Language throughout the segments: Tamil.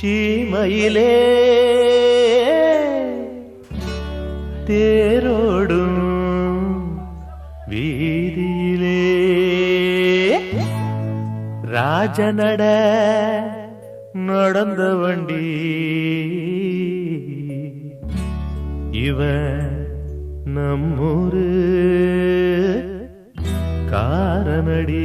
சீமையிலே தேரோடும் வீதியிலே ராஜநட நடந்த வண்டி இவன் நம்மூரு காரணடி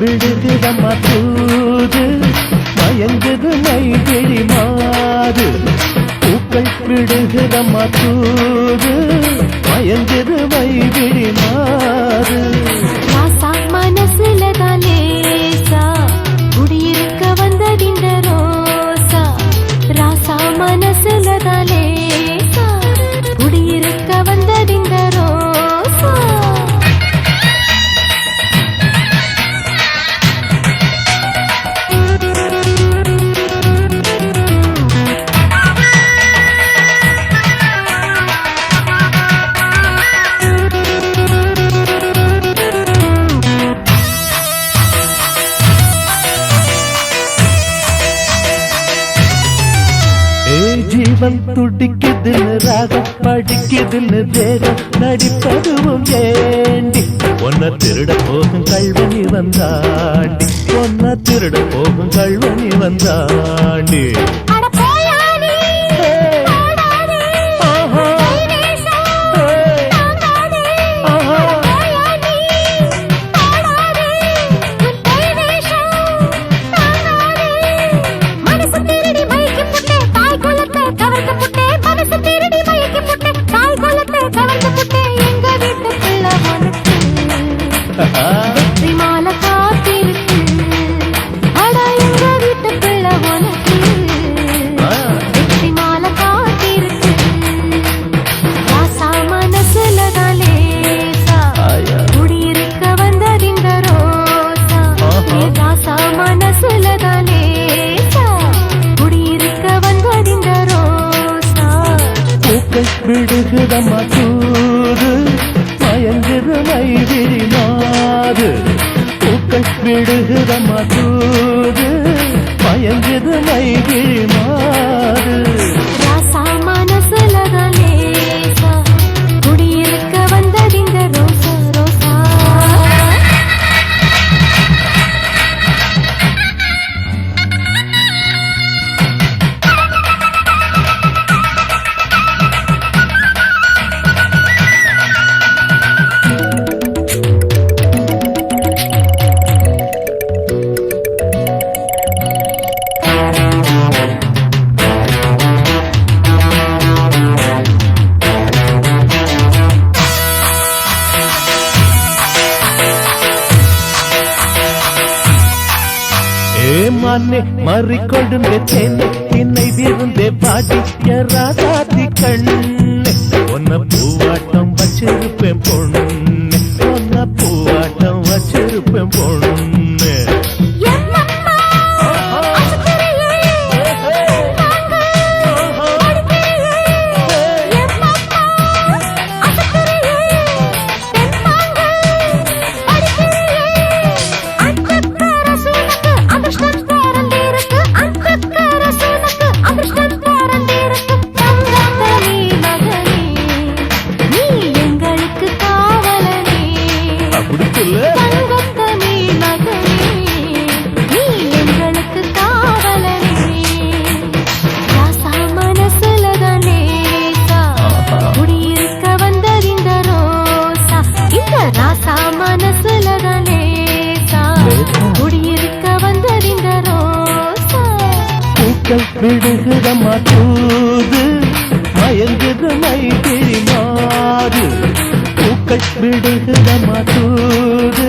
விழுதுதம்மா தூது மயங்குது மைவிழி மாது. பூக்கள் விழுகுதம்மா தூது மயங்குது மைவிழி மாது. தீபம் துடிக்குது ராகம் படிக்குதுன்னு தேகம் நடிப்பதுவும் ஏண்டி ஒன்ன திருட போகும் கல்வனி வந்தாண்டி. ஒன்ன திருட போகும் கல்வனி வந்தாண்டி. மசூது மயங்கிருமை விரிமாது பூக்கள் விடுகிற மசூது மயங்கிருமை விரிமாது மான்னே மாறிக்கொண்டு சென்னை தின்னை விருந்தே பாட்டி யாராதி கண்ணு. ஒன்ன பூவாட்டம் வச்சிருப்பேன் பொண்ணு ஒன்ன பூவாட்டம் வச்சிருப்பேன் பொண்ணு. மயக்கம் விடுகிறமா தூது மயங்குது மைத்திரி மாறு. பூக்கள் விடுகிறமா தூது